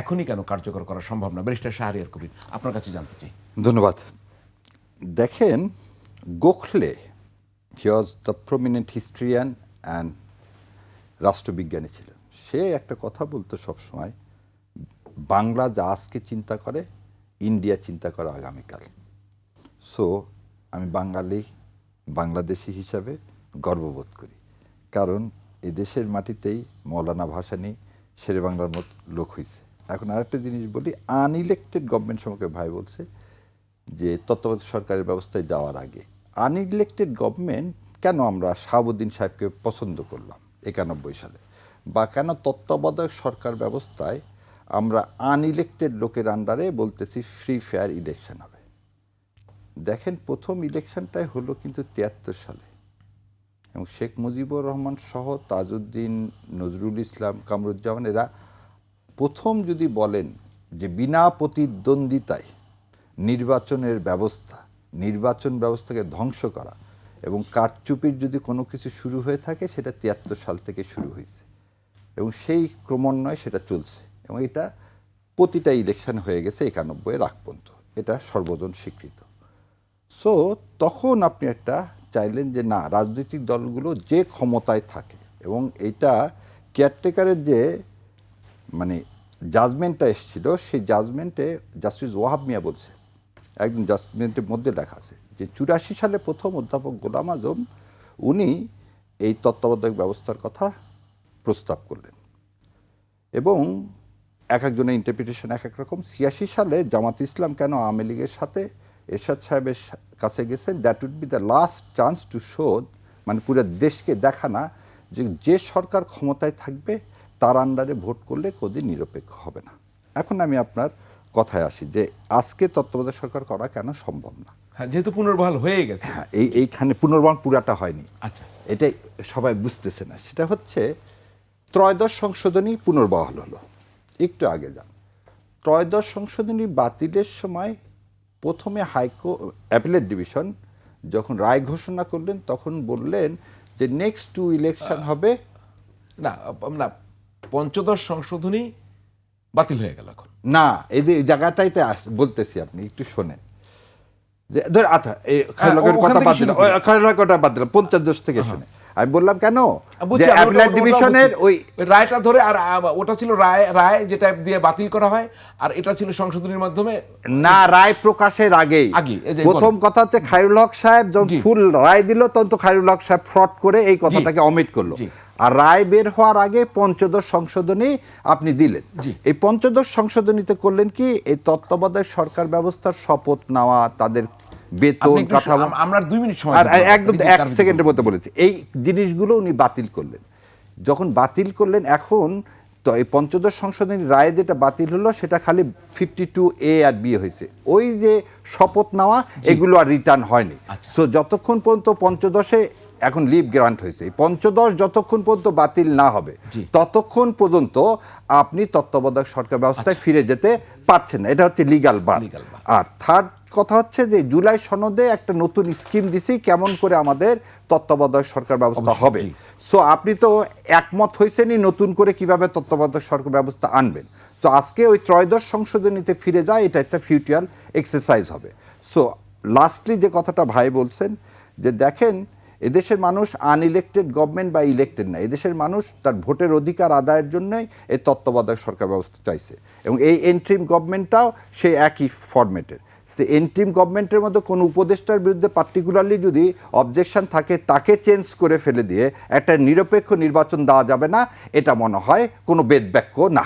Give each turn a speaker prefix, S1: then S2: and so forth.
S1: এখনই কেন কার্যকর করা সম্ভব না? ব্যারিস্টার শাহরিয়ার কবির, আপনার কাছে জানতে চাই।
S2: ধন্যবাদ। দেখেন, Gokhale he was the prominent historian and রাষ্ট্রবিজ্ঞানী ছিলেন। সে একটা কথা বলতো সবসময়, বাংলা যা আজকে চিন্তা করে, ইন্ডিয়া চিন্তা করে আগামীকাল। সো আমি বাঙালি, বাংলাদেশি হিসাবে গর্ববোধ করি। কারণ এদেশের মাটিতেই মৌলানা ভাসানী শেরে বাংলার মত লোক হয়েছে এখন আরেকটা জিনিস বলি আনইলেক্টেড গভর্নমেন্ট সম্পর্কে ভাই বলছে যে তত্ত্বাবধায়ক সরকারের ব্যবস্থায় যাওয়ার আগে আনইলেক্টেড গভর্নমেন্ট কেন আমরা শাহাবুদ্দিন সাহেবকে পছন্দ করলাম একানব্বই সালে? বা কেন তত্ত্বাবধায়ক সরকার ব্যবস্থায় আমরা আনইলেক্টেড লোকের আন্ডারে বলতেছি ফ্রি ফেয়ার ইলেকশন হবে? দেখেন প্রথম ইলেকশনটাই হলো কিন্তু তিয়াত্তর সালে। এবং শেখ মুজিবুর রহমান সহ তাজউদ্দিন, নজরুল ইসলাম, কামরুজ্জামান এরা প্রথম যদি বলেন যে বিনা প্রতিদ্বন্দ্বিতায় নির্বাচনের ব্যবস্থা, নির্বাচন ব্যবস্থাকে ধ্বংস করা এবং কারচুপির যদি কোনো কিছু শুরু হয়ে থাকে, সেটা তিয়াত্তর সাল থেকে শুরু হয়েছে। এবং সেই ক্রমান্বয়ে সেটা চলছে। এবং এটা প্রতিটা ইলেকশন হয়ে গেছে একানব্বই এর আগ পর্যন্ত। এটা সর্বজন স্বীকৃত। সো তখন আপনি একটা চাইলেন যে না, রাজনৈতিক দলগুলো যে ক্ষমতায় থাকে এবং এটা কেয়ারটেকারের যে মানে জাজমেন্টটা এসেছিল, সেই জাজমেন্টে জাস্টিস ওয়াহাব মিয়া বলছে একদম জাজমেন্টের মধ্যে লেখা আছে যে চুরাশি সালে প্রথম অধ্যাপক গোলাম আজম, উনি এই তত্ত্বাবধায়ক ব্যবস্থার কথা প্রস্তাব করলেন। এবং এক একজনের ইন্টারপ্রিটেশন এক এক রকম। ছিয়াশি সালে জামাত ইসলাম কেন আওয়ামী লীগের সাথে এরশাদ সাহেবের কাছে গেছেন? That would be the last chance to শোধ মানে পুরো দেশকে দেখানা যে যে সরকার ক্ষমতায় থাকবে তার আন্ডারে ভোট করলে কোনোদিন নিরপেক্ষ হবে না। এখন আমি আপনার কথায় আসি যে আজকে তত্ত্বাবধায়ক সরকার করা কেন সম্ভব না?
S1: হ্যাঁ যেহেতু পুনর্বহাল হয়ে গেছে।
S2: হ্যাঁ এই এইখানে পুনর্বান পুরাটা হয়নি।
S1: আচ্ছা।
S2: এটাই সবাই বুঝতেছে না। সেটা হচ্ছে ত্রয়োদশ সংশোধনী পুনর্বহাল হলো। একটু আগে যান। ত্রয়োদশ সংশোধনী বাতিলের সময় প্রথমে হাইকো অ্যাপিলেট ডিভিশন যখন রায় ঘোষণা করলেন তখন বললেন যে নেক্সট টু ইলেকশন হবে।
S1: না না পঞ্চদশ সংশোধনী বাতিল হয়ে গেল এখন।
S2: না এই যে জায়গাটাইতে বলতেছি আপনি একটু শোনেন। ধর আচ্ছা এই খায়রুলের কথা বাদ দিলাম। খায়রুলের কথা বাদ দিলাম পঞ্চাশ থেকে শুনে আমি বললাম কেন? ডিভিশনের ওই
S1: রায়টা ধরে আর ওটা ছিল রায় রায় যেটা দিয়ে বাতিল করা হয় আর এটা ছিল সংশোধনীর মাধ্যমে
S2: না রায় প্রকাশের আগেই।
S1: আগে,
S2: প্রথম কথা হচ্ছে খায়রুল হক সাহেব যখন ফুল রায় দিল তখন তো খায়রুল হক সাহেব ফ্রড করে এই কথাটাকে অমিট করল। আর রায় বের হওয়ার আগে পঞ্চদশ সংশোধনী আপনি দিলেন। এই পঞ্চদশ সংশোধনীতে করলেন কি এই তত্ত্বাবধায়ক সরকার ব্যবস্থার শপথ নেওয়া তাদের বেতন কাঠামো
S1: আমরা দুই মিনিট সময়
S2: একদম এক সেকেন্ডের মধ্যে বলেছি। এই জিনিসগুলো উনি বাতিল করলেন। যখন বাতিল করলেন এখন তো এই পঞ্চদশ সংশোধনী রায় যেটা বাতিল হলো সেটা খালি fifty two A R B হয়েছে। ওই যে শপথ নেওয়া এগুলো আর রিটার্ন হয়নি।
S1: আচ্ছা।
S2: সো যতক্ষণ পর্যন্ত পঞ্চদশে এখন লিভ গ্রান্ট হয়েছে। এই পঞ্চদশ যতক্ষণ পর্যন্ত বাতিল না হবে ততক্ষণ পর্যন্ত আপনি তত্ত্বাবধায়ক সরকার ব্যবস্থায় ফিরে যেতে পারছেন না। এটা হচ্ছে লিগাল বার আর থার্ড কথা হচ্ছে যে জুলাই সনদে একটা নতুন স্কিম দিছি কেমন করে আমাদের তত্ত্বাবধায়ক সরকার ব্যবস্থা হবে। সো আপনি তো একমত হয়েছেনই নতুন করে কীভাবে তত্ত্বাবধায়ক সরকার ব্যবস্থা আনবেন। তো আজকে ওই ত্রয়োদশ সংশোধনীতে ফিরে যায় এটা একটা ফিউচার এক্সারসাইজ হবে। সো লাস্টলি যে কথাটা ভাই বলছেন যে দেখেন এদেশের মানুষ আনইলেক্টেড গভর্নমেন্ট বা ইলেক্টেড না। এদেশের মানুষ তার ভোটের অধিকার আদায়ের জন্যই এই তত্ত্বাবধায়ক সরকার ব্যবস্থা চাইছে। এবং এই এন্ট্রিম গভর্নমেন্টটাও সেই একই ফরম্যাটের সে এন্ট্রিম গভর্নমেন্টের মধ্যে কোনো উপদেষ্টার বিরুদ্ধে পার্টিকুলারলি যদি অবজেকশন থাকে, তাকে চেঞ্জ করে ফেলে দিয়ে একটা নিরপেক্ষ নির্বাচন দেওয়া যাবে না, এটা মনে হয় কোনো বেদবাক্য না।